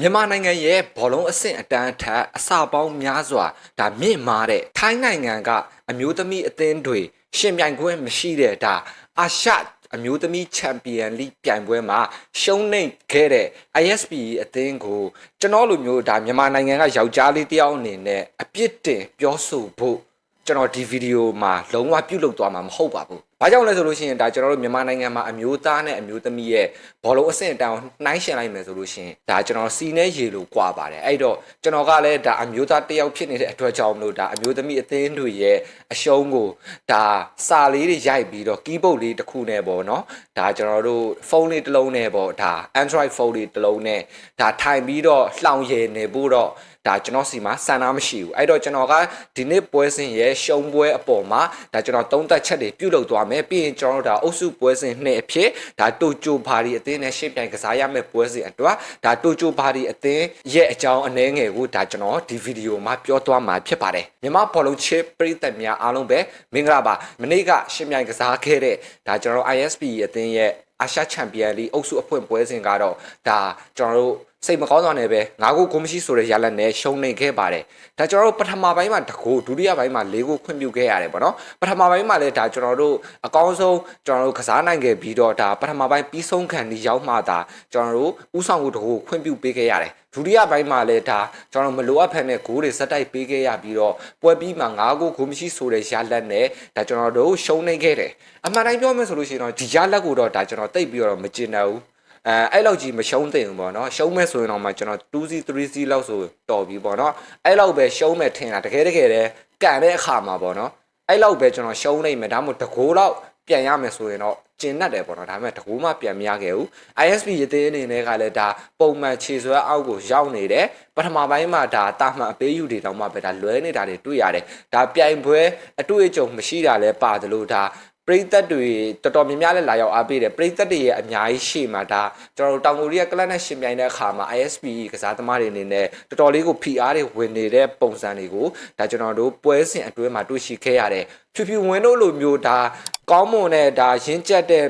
မြန်မာနိုင်ငံရဲ့ဘောလုံးအဆင့်အတန်းထက်အစပေါင်းများစွာဒါမြင့်မားတဲ့ထိုင်းနိုင်ငံကအမျိုးသမီးအသင်းတွေရှင်ပြိုင်ခွင့်မရှိတဲ့ဒါအာရှအမျိုးသမီးချန်ပီယံလိပြိုင်ပွဲမှာရှုံးနိမ့်ခဲ့တဲ့ ISP အသင်းကိုကျွန်တော်လိုမျိုးဒါမြန်မာနိုင်ငံကယောက်ျားလေးတယောက်အနေနဲ့အပြစ်တင်ပြောဆိုဖို့ ကျွန်တော်ဒီဗီဒီယိုမှာလုံးဝပြုတ်လုသွားမှာမဟုတ်ပါဘူး။ဘာကြောင့်လဲဆိုလို့ရှိရင်ဒါကျွန်တော်တို့မြန်မာနိုင်ငံမှာအမျိုးသားနဲ့အမျိုးသမီးရဲ့ဘောလုံးအဆင့်အတန်းကိုနှိုင်းယှဉ်လိုက်မယ်ဆိုလို့ရှိရင်ဒါကျွန်တော်စီနဲ့ရေလိုကွာပါတယ်။အဲ့တော့ကျွန်တော်ကလည်းဒါအမျိုးသားတစ်ယောက်ဖြစ်နေတဲ့အတွက်ကြောင့်မလို့ဒါအမျိုးသမီးအသင်းတွေရဲ့အရှုံးကိုဒါစာလေးတွေရိုက်ပြီးတော့ကီးဘုတ်လေးတစ်ခုနဲ့ပေါ့နော်။ဒါကျွန်တော်တို့ဖုန်းလေးတစ်လုံးနဲ့ပေါ့ဒါ Android ဖုန်းလေးတစ်လုံးနဲ့ဒါထိုင်ပြီးတော့လှောင်ရည်နေဖို့တော့ ဒါကျွန်တော်စီမှာစံနာမရှိဘူးအဲ့တော့ကျွန်တော်ကဒီနေ့ပွဲစဉ်ရဲ့ရှုံးပွဲအပေါ်မှာဒါကျွန်တော်သုံးသက်ချက်တွေပြုလုပ်သွားမယ်ပြီးရင်ကျွန်တော်တို့ဒါအုပ်စုပွဲစဉ်နှစ်အဖြစ်ဒါတိုကျိုဘာဒီအသင်းနဲ့ရှေ့ပြိုင်ကစားရမယ့်ပွဲစဉ်အတွက်ဒါတိုကျိုဘာဒီအသင်းရဲ့အကြောင်းအနည်းငယ်ကိုဒါကျွန်တော်ဒီဗီဒီယိုမှာပြောသွားမှာဖြစ်ပါတယ်မြန်မာဘောလုံးချစ်ပရိသတ်များအားလုံးပဲမင်္ဂလာပါမနေ့ကရှေ့ပြိုင်ကစားခဲ့တဲ့ဒါကျွန်တော် ISP အသင်းရဲ့ အာရှချန်ပီယံလိအုပ်စုအဖွင့်ပွဲစဉ်ကတော့ဒါကျွန်တော်တို့စိတ်မကောင်းစွာနဲ့ပဲငါးခုကိုမရှိဆိုတဲ့ရလဒ်နဲ့ရှုံးနေခဲ့ပါတယ်ဒါကျွန်တော်တို့ပထမပိုင်းမှာတကူဒုတိယပိုင်းမှာ၄ခုခွင့်ပြုခဲ့ရတယ်ပေါ့နော်ပထမပိုင်းမှာလည်းဒါကျွန်တော်တို့အကောင်းဆုံးကျွန်တော်တို့ကစားနိုင်ခဲ့ပြီးတော့ဒါပထမပိုင်းပြီးဆုံးခံဒီရောက်မှသာကျွန်တော်တို့ဥဆောင်မှုတကူခွင့်ပြုပေးခဲ့ရတယ် ဒုတိယပိုင်းမှာလည်းဒါကျွန်တော်မလိုအပ်ဖက်နဲ့ဂိုးတွေစက်တိုက်ပေးခဲ့ရပြီးတော့ပွဲပြီးမှ၅ခုဂိုးမရှိဆိုတဲ့ရလဒ်နဲ့ဒါကျွန်တော်တို့ရှုံးနေခဲ့တယ်အမှန်တိုင်းပြောမယ်ဆိုလို့ရှိရင်တော့ဒီရလဒ်ကိုတော့ဒါကျွန်တော်တိတ်ပြီးတော့မကျင်တော့ဘူးအဲအဲ့လောက်ကြီးမရှုံးသင့်ဘူးပေါ့နော်ရှုံးမဲ့ဆိုရင်တော့မှကျွန်တော် 2C 3C လောက်ဆိုတော်ပြီပေါ့နော်အဲ့လောက်ပဲရှုံးမဲ့ထင်တာတကယ်တကယ်လည်းကန်တဲ့အခါမှာပေါ့နော်အဲ့လောက်ပဲကျွန်တော်ရှုံးနိုင်မယ်ဒါမှမဟုတ်တကိုးလောက်ပြန်ရမယ်ဆိုရင်တော့ ကျင်တတ်တယ်ပေါ့နော်ဒါပေမဲ့တကူမှပြန်မရခဲ့ဘူး ISP ရသေးအနေနဲ့ကလည်းဒါပုံမှန်ခြေဆွဲအောက်ကိုရောက်နေတယ်ပထမပိုင်းမှာဒါတာမှန်အပေးယူတွေတောင်မှပဲဒါလွဲနေတာတွေတွေ့ရတယ်ဒါပြိုင်ပွဲအတွေ့အကြုံမရှိတာလဲပါတယ်လို့ဒါ ပရိသတ်တွေတော်တော်များများလည်းလာရောက်အားပေးတယ်ပရိသတ်တွေရဲ့အများကြီးရှေ့မှာဒါကျွန်တော်တို့တောင်ကိုရီးယားကလပ်နဲ့ရှင်ပြိုင်တဲ့အခါမှာ ISP ကစားသမားတွေအနေနဲ့တော်တော်လေးကို PR တွေဝင်နေတဲ့ပုံစံတွေကိုဒါကျွန်တော်တို့ပွဲစဉ်အတွင်းမှာတွေ့ရှိခဲ့ရတယ်ဖြူဖြူဝင်းတို့လိုမျိုးဒါကောင်းမွန်တဲ့ဒါရင်းကျက်တဲ့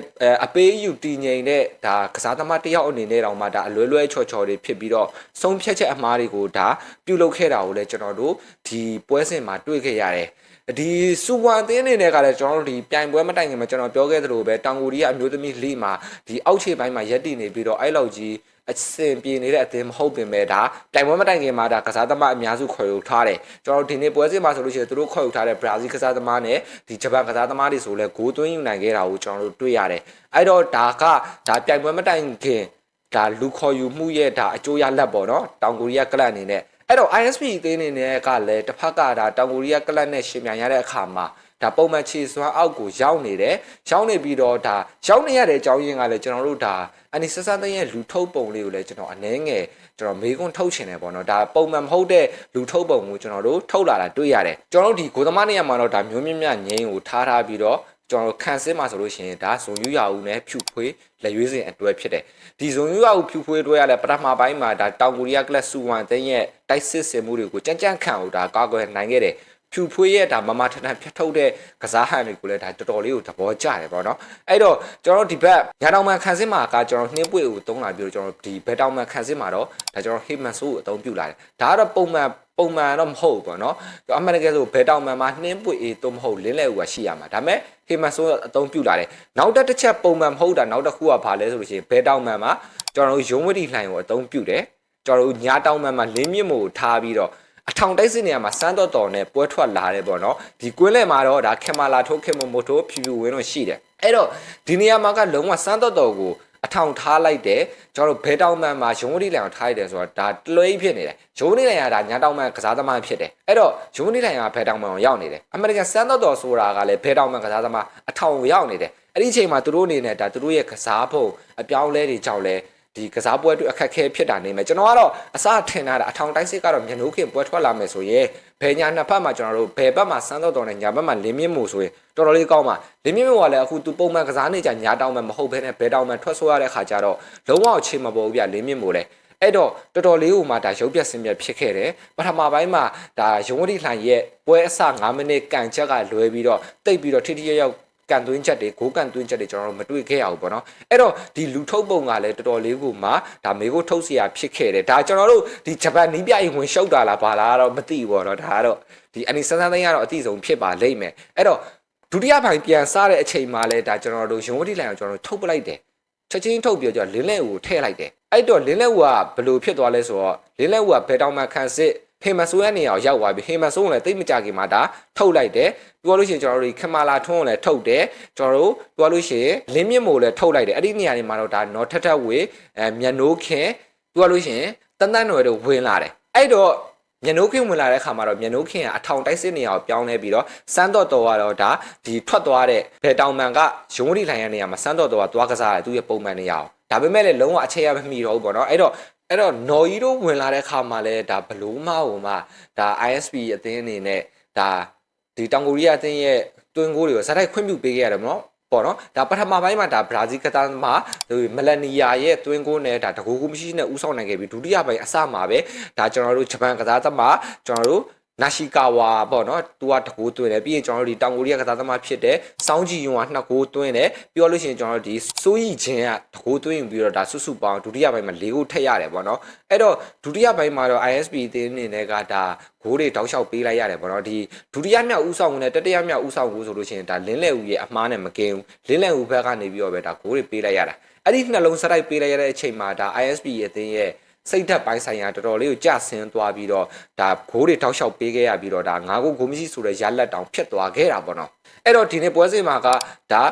အပေးယူတည်ငြိမ်တဲ့ဒါကစားသမားတစ်ယောက်အနေနဲ့တောင်မှဒါအလွဲလွဲချော်ချော်တွေဖြစ်ပြီးတော့ဆုံးဖြတ်ချက်အမှားတွေကိုဒါပြုလုပ်ခဲ့တာကိုလည်းကျွန်တော်တို့ဒီပွဲစဉ်မှာတွေ့ခဲ့ရတယ် ဒီစူဝမ်အသင်းအနေနဲ့ကလည်းကျွန်တော်တို့ဒီပြိုင်ပွဲမတိုင်ခင်မှာကျွန်တော်ပြောခဲ့သလိုပဲတောင်ကိုရီးယားအမျိုးသမီးလိမှာဒီအောက်ခြေပိုင်းမှာရက်တည်နေပြီးတော့အဲ့လောက်ကြီးအစင်ပြေနေတဲ့အသင်းမဟုတ်ပင်ပဲဒါတိုင်ပွဲမတိုင်ခင်မှာဒါကစားသမားအများစုခေါ်ယူထားတယ်ကျွန်တော်တို့ဒီနေ့ပွဲစဉ်မှာဆိုလို့ရှိရင်သူတို့ခေါ်ယူထားတဲ့ဘရာဇီးကစားသမားနဲ့ဒီဂျပန်ကစားသမားတွေဆိုလဲဂိုးသွင်းယူနိုင်ခဲ့တာကိုကျွန်တော်တို့တွေ့ရတယ်အဲ့တော့ဒါကဒါပြိုင်ပွဲမတိုင်ခင်ဒါလူခေါ်ယူမှုရဲ့ဒါအကျိုးရလဒ်ပေါ့နော်တောင်ကိုရီးယားကလပ်အနေနဲ့ အဲ့တော့ ISP အသင်းအနေနဲ့ကလည်းတစ်ဖက်ကဒါတောင်ကိုရီးယားကလပ်နဲ့ရှင်မြန်ရတဲ့အခါမှာဒါပုံမှန်ခြေစွမ်းအောက်ကိုရောက်နေတယ်ရောက်နေပြီးတော့ဒါရောက်နေရတဲ့အကြောင်းရင်းကလည်းကျွန်တော်တို့ဒါအနိစစတဲ့ရဲ့လူထုတ်ပုံလေးကိုလည်းကျွန်တော်အနှဲငယ်ကျွန်တော်မေးခွန်းထုတ်ချင်တယ်ပေါ့နော်ဒါပုံမှန်မဟုတ်တဲ့လူထုတ်ပုံကိုကျွန်တော်တို့ထုတ်လာတာတွေ့ရတယ်ကျွန်တော်တို့ဒီဂိုသမားနေရာမှာတော့ဒါမျိုးမြင့်မြတ်ငိမ့်ကိုထားထားပြီးတော့ ကျွန်တော်ခံစစ်မှာဆိုလို့ရှိရင်ဒါဇုံယူရဦးနဲ့ဖြူဖွေးလက်ရွေးစင်အတွဲဖြစ်တယ်ဒီဇုံယူရဦးဖြူဖွေးအတွဲရလဲပထမပိုင်းမှာဒါတောင်ကိုရီးယားကလပ်စူဝမ်တဲ့ရဲ့တိုက်စစ်စင်မှုတွေကိုကြမ်းကြမ်းခံအောင်ဒါကာကွယ်နိုင်ခဲ့တယ် ဖြူဖွေးရဲ့ဒါမမထထန်ဖြတ်ထုတ်တဲ့ကစားဟန်တွေကိုလည်းဒါတော်တော်လေးကိုသဘောကျတယ်ပေါ့နော်အဲ့တော့ကျွန်တော်ဒီဘက်ညာတောင်မှန်ခံစစ်မှာကကျွန်တော်နှင်းပွေကိုတုံးလာပြီးတော့ကျွန်တော်ဒီဘက်တောင်မှန်ခံစစ်မှာတော့ဒါကျွန်တော်ဟေမန်ဆိုးကိုအသုံးပြုလာတယ်ဒါကတော့ပုံမှန်ပုံမှန်တော့မဟုတ်ဘူးပေါ့နော်အမှန်တကယ်ဆိုဘယ်တောင်မှန်မှာနှင်းပွေအေးတော့မဟုတ်လင်းလဲဦးကရှိရမှာဒါပေမဲ့ဟေမန်ဆိုးအသုံးပြုလာတယ်နောက်တစ်တစ်ချက်ပုံမှန်မဟုတ်တာနောက်တစ်ခုကဘာလဲဆိုလို့ရှိရင်ဘယ်တောင်မှန်မှာကျွန်တော်တို့ရုံးဝတီလှိုင်ကိုအသုံးပြုတယ်ကျွန်တော်တို့ညာတောင်မှန်မှာလင်းမြင့်မို့ထားပြီးတော့ အထောင်တိုက်စစ်နေရာမှာစမ်းတော့တော်နဲ့ပွဲထွက်လာတယ်ပေါ့နော်ဒီကွင်းလဲမှာတော့ဒါခင်မာလာထိုးခင်မမို့ထိုးဖြူဖြူဝင်းတော့ရှိတယ်အဲ့တော့ဒီနေရာမှာကလုံးဝစမ်းတော့တော်ကိုအထောင်ထားလိုက်တယ်ကျွန်တော်တို့ဘဲတောင်မန်မှာရုံးဝတီလိုင်ကိုထားလိုက်တယ်ဆိုတော့ဒါတလွဲဖြစ်နေတယ်ရုံးဝတီလိုင်ကဒါညာတောင်မန်ကစားသမားဖြစ်တယ်အဲ့တော့ရုံးဝတီလိုင်ကဘဲတောင်မန်ကိုရောက်နေတယ်အမေရိကန်စမ်းတော့တော်ဆိုတာကလည်းဘဲတောင်မန်ကစားသမားအထောင်ကိုရောက်နေတယ်အဲ့ဒီအချိန်မှာသူတို့အနေနဲ့ဒါသူတို့ရဲ့ကစားဖို့အပြောင်းလဲတွေကြောင့်လဲ ဒီကစားပွဲအတွက်အခက်ခဲဖြစ်တာနေမယ်ကျွန်တော်ကတော့အစထင်တာအထောင်တိုင်းစစ်ကတော့မျက်နှာခင်ပွဲထွက်လာမယ်ဆိုရင်ဘယ်ညာနှစ်ဖက်မှာကျွန်တော်တို့ဘယ်ဘက်မှာစမ်းတော့တော်နဲ့ညာဘက်မှာလင်းမြင့်မှုဆိုရင်တော်တော်လေးကောင်းပါလင်းမြင့်မှုကလည်းအခုသူပုံမှန်ကစားနေကြညာတောင်းမှမဟုတ်ဘဲနဲ့ဘယ်တောင်းမှထွက်ဆိုရတဲ့ခါကျတော့လုံးဝအချိန်မပေါ်ဘူးဗျလင်းမြင့်မှုလည်းအဲ့တော့တော်တော်လေးဟိုမှာဒါရုပ်ပြက်စင်ပြက်ဖြစ်ခဲ့တယ်ပထမပိုင်းမှာဒါရုံးဝတိလှန်ရဲ့ပွဲအစ9မိနစ်ကန်ချက်ကလွဲပြီးတော့တိတ်ပြီးတော့ထိထိရောက်ရော က် ကန်သွင်းချက်တွေဂိုးကန်သွင်းချက်တွေကျွန်တော်တို့မတွေ့ခဲ့ရဘူးပေါ့နော်အဲ့တော့ဒီလူထုတ်ပုံကလည်းတော်တော်လေးကိုမှဒါမေကိုထုတ်เสียဖြစ်ခဲ့တယ်ဒါကျွန်တော်တို့ဒီဂျပန်နီးပြအိမ်ဝင်ရှုပ်တာလားဘာလားတော့မသိဘူးပေါ့နော်ဒါကတော့ဒီအနီစန်းစန်းသိန်းကတော့အတိဆုံးဖြစ်ပါလိမ့်မယ်အဲ့တော့ဒုတိယပိုင်းပြန်စားတဲ့အချိန်မှာလဲဒါကျွန်တော်တို့ရုံးဝတိလိုင်ကိုကျွန်တော်တို့ထုတ်ပလိုက်တယ်ချက်ချင်းထုတ်ပြီးတော့လင်းလက်ကိုထည့်လိုက်တယ်အဲ့တော့လင်းလက်ကဘယ်လိုဖြစ်သွားလဲဆိုတော့လင်းလက်ကဘယ်တောင်မှခန့်စစ် ဟေမဆိုးရဲ့နေရာကိုရောက်သွားပြီဟေမဆိုးကလည်းတိတ်မကြခင်မှာဒါထုတ်လိုက်တယ်ပြောလို့ရှိရင်ကျွန်တော်တို့ခမာလာထွန်းကိုလည်းထုတ်တယ်ကျွန်တော်တို့ပြောလို့ရှိရင်လင်းမြင့်မို့လည်းထုတ်လိုက်တယ်အဲ့ဒီနေရာတွေမှာတော့ဒါနော်ထက်ထက်ဝေအဲမျက်နှိုးခင်ပြောလို့ရှိရင်တန်တန်တော်တို့ဝင်လာတယ်အဲ့တော့မျက်နှိုးခင်းဝင်လာတဲ့ခါမှာတော့မျက်နှိုးခင်းကအထောင်တိုက်စစ်နေရာကိုပြောင်းလဲပြီးတော့စမ်းတော့တော်ကတော့ဒါဒီထွက်သွားတဲ့ဘယ်တောင်မှန်ကရုံးရီလိုင်ရနေရာမှာစမ်းတော့တော်ကသွားကစားတယ်သူရဲ့ပုံမှန်နေရာကိုဒါပေမဲ့လည်းလုံးဝအခြေရမမီတော့ဘူးပေါ့နော်အဲ့တော့ အဲ့တော့နော်ကြီးတို့ဝင်လာတဲ့ခါမှာလဲဒါဘလို့မဟိုမှာဒါ ISP အသင်းအနေနဲ့ဒါဒီတောင်ကိုရီးယားအသင်းရဲ့တွင်းကိုတွေကိုဇာတ်တိုက်ခွင့်ပြုပေးခဲ့ရတယ်ပေါ့နော်ပေါ့နော်ဒါပထမပိုင်းမှာဒါဘရာဇီးကစားသမားမလနီယာရဲ့တွင်းကိုနဲ့ဒါတကူကူမရှိနဲ့ဥဆောင်နိုင်ခဲ့ပြီးဒုတိယပိုင်းအစမှာပဲဒါကျွန်တော်တို့ဂျပန်ကစားသမားကျွန်တော်တို့ နာရှိကာဝါပေါ့နော်သူကတကူသွင်းတယ်ပြီးရင်ကျွန်တော်တို့ဒီတောင်ကိုရီးယားကစားသမားဖြစ်တဲ့စောင်းဂျီယွန်ကနှစ်ကူသွင်းတယ်ပြောလို့ရှိရင်ကျွန်တော်တို့ဒီစိုးရီချင်းကတကူသွင်းပြီးတော့ဒါစုစုပေါင်းဒုတိယပိုင်းမှာ၄ခုထက်ရတယ်ပေါ့နော်အဲ့တော့ဒုတိယပိုင်းမှာတော့ ISP အသင်းအနေနဲ့ကဒါဂိုးတွေတောက်လျှောက်ပေးလိုက်ရတယ်ပေါ့နော်ဒီဒုတိယမြောက်ဥဆောင်နဲ့တတိယမြောက်ဥဆောင်ကိုဆိုလို့ရှိရင်ဒါလင်းလက်ဦးရဲ့အမားနဲ့မကင်းဘူးလင်းလက်ဦးဘက်ကနေပြီးတော့ပဲဒါဂိုးတွေပေးလိုက်ရတာအဲ့ဒီနှလုံးစတိုက်ပေးလိုက်ရတဲ့အချိန်မှာဒါ ISP ရဲ့အသင်းရဲ့ စိတ်ဓာတ်ပိုင်းဆိုင်ရာတော်တော်လေးကိုကြဆင်းသွားပြီးတော့ဒါဂိုးတွေတောက်လျှောက်ပေးခဲ့ရပြီးတော့ဒါငါးကိုဂိုးမရှိဆိုတဲ့ရလက်တောင်ဖြစ်သွားခဲ့တာပေါ့နော်အဲ့တော့ဒီနေ့ပွဲစဉ်မှာကဒါ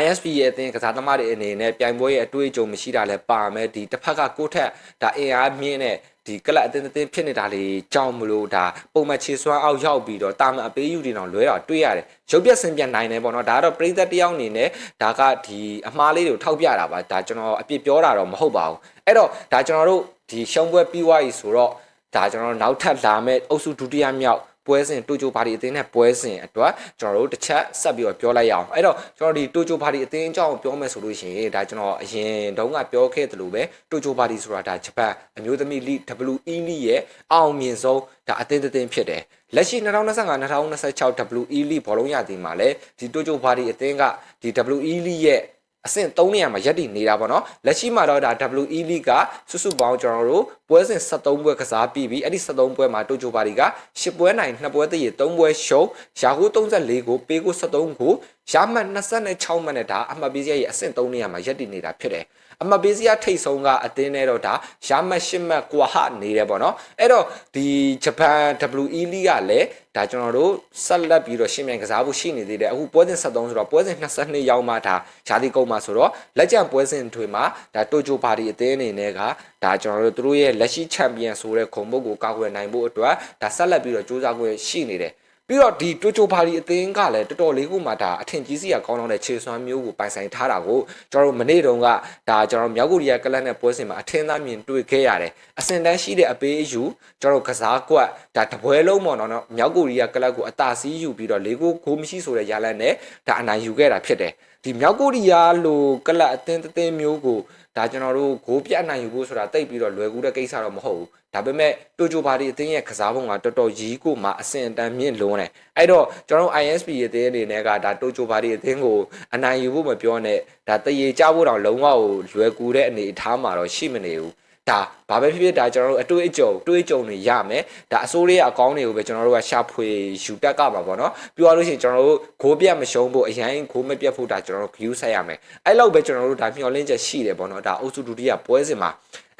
ISP ရဲ့အသင်းကစားသမားတွေအနေနဲ့ပြိုင်ပွဲရဲ့အတွေ့အကြုံမရှိတာလည်းပါမယ်ဒီတစ်ဖက်ကကိုယ့်ထက်ဒါအင်အားမြင့်တဲ့ဒီကလပ်အတင်းတင်းဖြစ်နေတာလေးကြောင်းမလို့ဒါပုံမှန်ခြေစွမ်းအောက်ရောက်ပြီးတော့တာမန်အပေးယူတင်အောင်လွဲတာတွေ့ရတယ်ရုပ်ပြက်ဆင်းပြနိုင်တယ်ပေါ့နော်ဒါကတော့ပရိသတ်တယောက်အနေနဲ့ဒါကဒီအမှားလေးတွေကိုထောက်ပြတာပါဒါကျွန်တော်အပြစ်ပြောတာတော့မဟုတ်ပါဘူးအဲ့တော့ဒါကျွန်တော်တို့ ဒီရှုံးပွဲပြီးသွားပြီဆိုတော့ဒါကျွန်တော်တို့နောက်ထပ်လာမဲ့အုပ်စုဒုတိယမြောက်ပွဲစဉ်တိုကျိုဘာဒီအသင်းနဲ့ပွဲစဉ်အတွက်ကျွန်တော်တို့တစ်ချက်ဆက်ပြီးတော့ပြောလိုက်ရအောင်အဲ့တော့ကျွန်တော်ဒီတိုကျိုဘာဒီအသင်းအကြောင်းပြောမယ်ဆိုလို့ရှိရင်ဒါကျွန်တော်အရင်တုန်းကပြောခဲ့သလိုပဲတိုကျိုဘာဒီဆိုတာဒါဂျပန်အမျိုးသမီးလိ WE လိရဲ့အောင်မြင်ဆုံးဒါအသင်းတစ်သင်းဖြစ်တယ်လက်ရှိ2025-2026 WE လိဘောလုံးရသည်မှာလည်းဒီတိုကျိုဘာဒီအသင်းကဒီ WE လိရဲ့ အဆင့်3နေရာမှာရပ်တည်နေတာပေါ့နော်လက်ရှိမှာတော့ဒါ WE League ကစုစုပေါင်းကျွန်တော်တို့ပွဲစဉ်73ပွဲကစားပြီးပြီအဲ့ဒီ73ပွဲမှာတိုကျိုပါရီက10ပွဲနိုင်2ပွဲတည်3ပွဲရှုံးရာဟု34ကိုပေးကို73ကိုရမှတ်26မှတ်နဲ့ဒါအမှတ်ပေးစရာရဲ့အဆင့်3နေရာမှာရပ်တည်နေတာဖြစ်တယ် အမပေးစရာထိတ်ဆုံးကအတင်းနဲ့တော့ဒါရမတ်ရှစ်မတ်ကွာဟနေတယ်ပေါ့နော်အဲ့တော့ဒီဂျပန် WE League ကလည်းဒါကျွန်တော်တို့ဆက်လက်ပြီးတော့ရှင်းမြိုင်ကစားဖို့ရှိနေသေးတယ်အခုပွဲစဉ်73ဆိုတော့ပွဲစဉ်22ရောက်မှဒါရှားတိကုန်းမှာဆိုတော့လက်ကျန်ပွဲစဉ်တွေမှာဒါတိုကျိုပါတီအသင်းအနေနဲ့ကဒါကျွန်တော်တို့တို့ရဲ့လက်ရှိချန်ပီယံဆိုတဲ့ခုံပုတ်ကိုကောက်ွယ်နိုင်ဖို့အတွက်ဒါဆက်လက်ပြီးတော့စူးစမ်းခွင့်ရှိနေတယ် ပြီးတော့ဒီတိုချိုပါရီအသင်းကလည်းတော်တော်လေးကိုမှဒါအထင်ကြီးစီရကောင်းတဲ့ခြေစွမ်းမျိုးကိုပိုင်ဆိုင်ထားတာကိုကျွန်တော်တို့မနေ့တုန်းကဒါကျွန်တော်မြောက်ကိုရီးယားကလပ်နဲ့ပွဲစဉ်မှာအထင်သားမြင်တွေ့ခဲ့ရတယ်အစင်တန်းရှိတဲ့အပေးအယူကျွန်တော်တို့ကစားကွက်ဒါတပွဲလုံးပေါ့နော်မြောက်ကိုရီးယားကလပ်ကိုအသာစီးယူပြီးတော့လေးကိုဂိုးမရှိဆိုတဲ့ရလန်းနဲ့ဒါအနိုင်ယူခဲ့တာဖြစ်တယ် ဒီမြောက်ကိုရီးယားလိုကလပ်အသင်းအသင်းမျိုးကိုဒါကျွန်တော်တို့ဂိုးပြတ်နိုင်ယူဖို့ဆိုတာတိတ်ပြီးတော့လွယ်ကူတဲ့ကိစ္စတော့မဟုတ်ဘူးဒါပေမဲ့တိုချိုဘာဒီအသင်းရဲ့ကစားပုံကတော်တော်ရီးကိုမှအဆင့်အတန်းမြင့်လွန်းတယ်အဲ့တော့ကျွန်တော်တို့ ISP ရဲ့အသင်းအနေနဲ့ကဒါတိုချိုဘာဒီအသင်းကိုအနိုင်ယူဖို့မပြောနဲ့ဒါတရေကြဖို့တောင်လုံးဝကိုလွယ်ကူတဲ့အနေအထားမှာတော့ရှိမနေဘူး ဒါဘာပဲဖြစ်ဖြစ်ဒါကျွန်တော်တို့အတွေ့အကြုံတွေးကြုံတွေရမယ်ဒါအစိုးရရဲ့အကောင့်တွေကိုပဲကျွန်တော်တို့ကရှာဖွေယူတက်ကပါပေါ့နော်ပြောရလို့ရှိရင်ကျွန်တော်တို့ဂိုးပြတ်မရှုံးဖို့အရင်ဂိုးမပြတ်ဖို့ဒါကျွန်တော်တို့ view ဆက်ရမယ်အဲ့လောက်ပဲကျွန်တော်တို့ဒါမျှော်လင့်ချက်ရှိတယ်ပေါ့နော်ဒါအုပ်စုဒုတိယပွဲစဉ်မှာ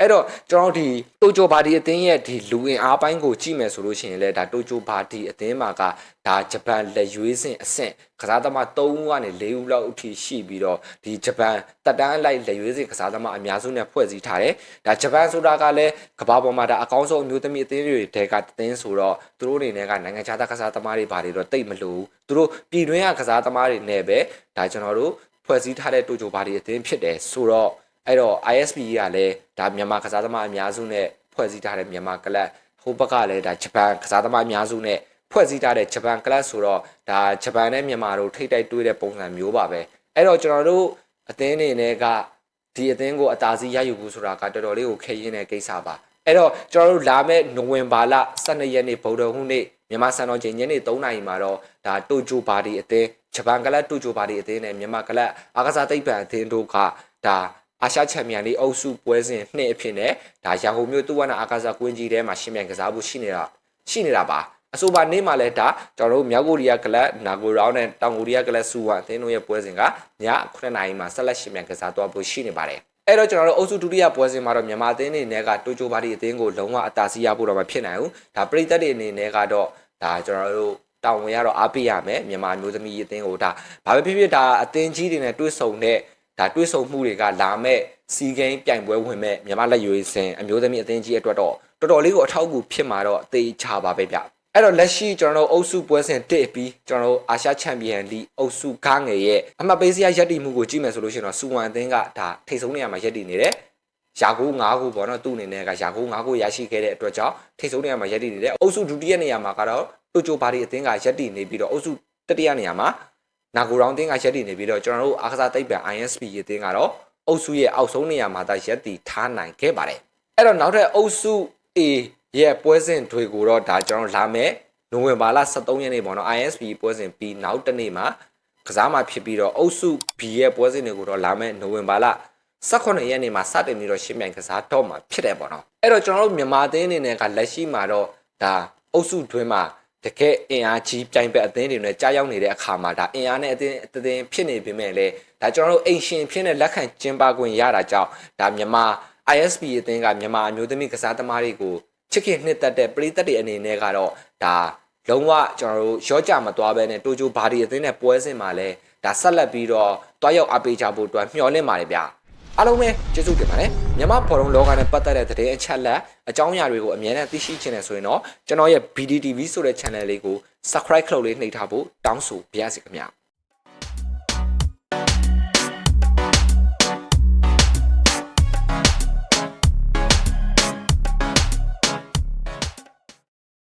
အဲ့တော့ကျွန်တော်ဒီတိုကျိုဘာဒီအသင်းရဲ့ဒီလူဝင်အားပိုင်းကိုကြည့်မယ်ဆိုလို့ရှိရင်လည်းဒါတိုကျိုဘာဒီအသင်းမှာကဒါဂျပန်လက်ရွေးစင်အဆင့်ကစားသမား3ဦးကနေ4ဦးလောက်အထိရှိပြီးတော့ဒီဂျပန်တက်တန်းလိုက်လက်ရွေးစင်ကစားသမားအများစုနဲ့ဖွဲ့စည်းထားတယ်ဒါဂျပန်ဆိုတာကလည်းကမ္ဘာပေါ်မှာဒါအကောင်းဆုံးအမျိုးသမီးအသင်းတွေတဲကတင်းဆိုတော့သူတို့အနေနဲ့ကနိုင်ငံခြားသားကစားသမားတွေဘာတွေတော့တိတ်မလို့သူတို့ပြည်တွင်းကကစားသမားတွေနဲ့ပဲဒါကျွန်တော်တို့ဖွဲ့စည်းထားတဲ့တိုကျိုဘာဒီအသင်းဖြစ်တယ်ဆိုတော့ အဲ့တော့ ISP ကလည်းဒါမြန်မာကစားသမားအများစုနဲ့ဖွဲ့စည်းထားတဲ့မြန်မာကလပ်ဟိုဘက်ကလည်းဒါဂျပန်ကစားသမားအများစုနဲ့ဖွဲ့စည်းထားတဲ့ဂျပန်ကလပ်ဆိုတော့ဒါဂျပန်နဲ့မြန်မာတို့ထိတ်တိုက်တွေးတဲ့ပုံစံမျိုးပါပဲအဲ့တော့ကျွန်တော်တို့အသင်းနေနဲ့ကဒီအသင်းကိုအသာစီးရယူဖို့ဆိုတာကတော်တော်လေးကိုခဲရင်းတဲ့ကိစ္စပါအဲ့တော့ကျွန်တော်တို့လာမယ့်နိုဝင်ဘာလ12ရက်နေ့ဗုဒ္ဓဟူးနေ့မြန်မာစံတော်ချိန်ညနေ3နာရီမှာတော့ဒါတိုကျိုဘာဒီအသင်းဂျပန်ကလပ်တူဂျိုပါတီအသင်းနဲ့မြန်မာကလပ်အာကစားသိပ္ပံအသင်းတို့ကဒါ အာရှချန်ပီယံလိအုပ်စုပွဲစဉ်နှစ်အဖြစ်နဲ့ဒါရာဟိုမြို့တူဝနာအာကာဇာကွင်းကြီးထဲမှာရှင်ပြိုင်ကစားဖို့ရှိနေတာရှိနေတာပါအဆိုပါနေ့မှာလည်းဒါကျွန်တော်တို့မြောက်ကိုရီးယားကလပ်နာဂိုရောင်းနဲ့တောင်ကိုရီးယားကလပ်စူဝါအသင်းတို့ရဲ့ပွဲစဉ်ကည9:00နာရီမှာဆက်လက်ရှင်ပြိုင်ကစားသွားဖို့ရှိနေပါတယ်အဲ့တော့ကျွန်တော်တို့အုပ်စုဒုတိယပွဲစဉ်မှာတော့မြန်မာအသင်းအနေနဲ့ကတိုကျိုပါတီအသင်းကိုလုံးဝအသာစီးရဖို့တော့မဖြစ်နိုင်ဘူးဒါပရိသတ်တွေအနေနဲ့ကတော့ဒါကျွန်တော်တို့တောင်းဝင်ရတော့အားပေးရမယ်မြန်မာမျိုးသမီးအသင်းကိုဒါဘာပဲဖြစ်ဖြစ်ဒါအသင်းကြီးတွေနဲ့တွဲဆုံတဲ့ ဒါတွဲဆုံမှုတွေကလာမဲ့စီဂိမ်းပြိုင်ပွဲဝင်မဲ့မြန်မာလက်ရွေးစင်အမျိုးသမီးအသင်းကြီးအတွက်တော့တော်တော်လေးကိုအထောက်အကူဖြစ်မှာတော့အသေးချပါပဲဗျအဲ့တော့လက်ရှိကျွန်တော်တို့အုပ်စုပွဲစဉ်တစ်ပြီးကျွန်တော်တို့အာရှချန်ပီယံလိအုပ်စုကားငယ်ရဲ့အမှတ်ပေးစရာရက်တီမှုကိုကြည့်မယ်ဆိုလို့ရှိရင်တော့စူဝမ်အသင်းကဒါထိတ်ဆုံးနေရာမှာရက်တီနေတယ်ရာကို9ခုပေါ့နော်သူ့အနေနဲ့ကရာကို9ခုရရှိခဲ့တဲ့အတွက်ကြောင့်ထိတ်ဆုံးနေရာမှာရက်တီနေတယ်အုပ်စုဒုတိယနေရာမှာကတော့တိုကျိုပါတီအသင်းကရက်တီနေပြီးတော့အုပ်စုတတိယနေရာမှာ နာဂိုရောင်းအသင်းကရက်တီနေပြီးတော့ကျွန်တော်တို့အားကစားသိပ္ပံ ISP ရေအသင်းကတော့အုပ်စုရဲ့အောက်ဆုံးနေရာမှာသာရက်တီထားနိုင်ခဲ့ပါတယ်အဲ့တော့နောက်ထပ်အုပ်စု A ရဲ့ပွဲစဉ်တွေကိုတော့ဒါကျွန်တော်လာမယ်နိုဝင်ဘာလ23ရက်နေ့ပေါ့နော် ISP ပွဲစဉ်ပြီးနောက်တစ်နေ့မှာကစားမှာဖြစ်ပြီးတော့အုပ်စု B ရဲ့ပွဲစဉ်တွေကိုတော့လာမယ်နိုဝင်ဘာလ18ရက်နေ့မှာစတင်ပြီးတော့ရှင်းပြိုင်ကစားတော့မှာဖြစ်တယ်ပေါ့နော်အဲ့တော့ကျွန်တော်တို့မြန်မာအသင်းအနေနဲ့ကလက်ရှိမှာတော့ဒါအုပ်စုတွင်းမှာ တကယ်အင်အားကြီးပြိုင်ဘက်အသင်းတွေနဲ့ကြားရောက်နေတဲ့အခါမှာဒါအင်အားနဲ့အသင်းအသင်းဖြစ်နေပေမဲ့လည်းဒါကျွန်တော်တို့အိမ်ရှင်ဖြစ်တဲ့လက်ခံကျင်းပခွင့်ရတာကြောင့်ဒါမြန်မာ ISP အသင်းကမြန်မာအမျိုးသမီးကစားသမားတွေကိုချစ်ခင်နှစ်သက်တဲ့ပရိသတ်တွေအနေနဲ့ကတော့ဒါလုံးဝကျွန်တော်တို့ရောကြမသွားဘဲနဲ့တိုကျိုဘာဒီအသင်းနဲ့ပွဲစဉ်မှာလဲဒါဆက်လက်ပြီးတော့တွားရောက်အပေးကြဖို့အတွက်မျှော်လင့်ပါတယ်ဗျာ အားလုံးပဲကျေးဇူးတင်ပါတယ်မြန်မာဖော်လုံးလောကနဲ့ပတ်သက်တဲ့သတင်းအချက်လက်အကြောင်းအရာတွေကိုအမြဲတမ်းသိရှိချင်တယ်ဆိုရင်တော့ကျွန်တော်ရဲ့ BDTV ဆိုတဲ့ channel လေးကို subscribe လုပ်လေးနှိပ်ထားဖို့တောင်းဆိုပါရစေခင်ဗျာ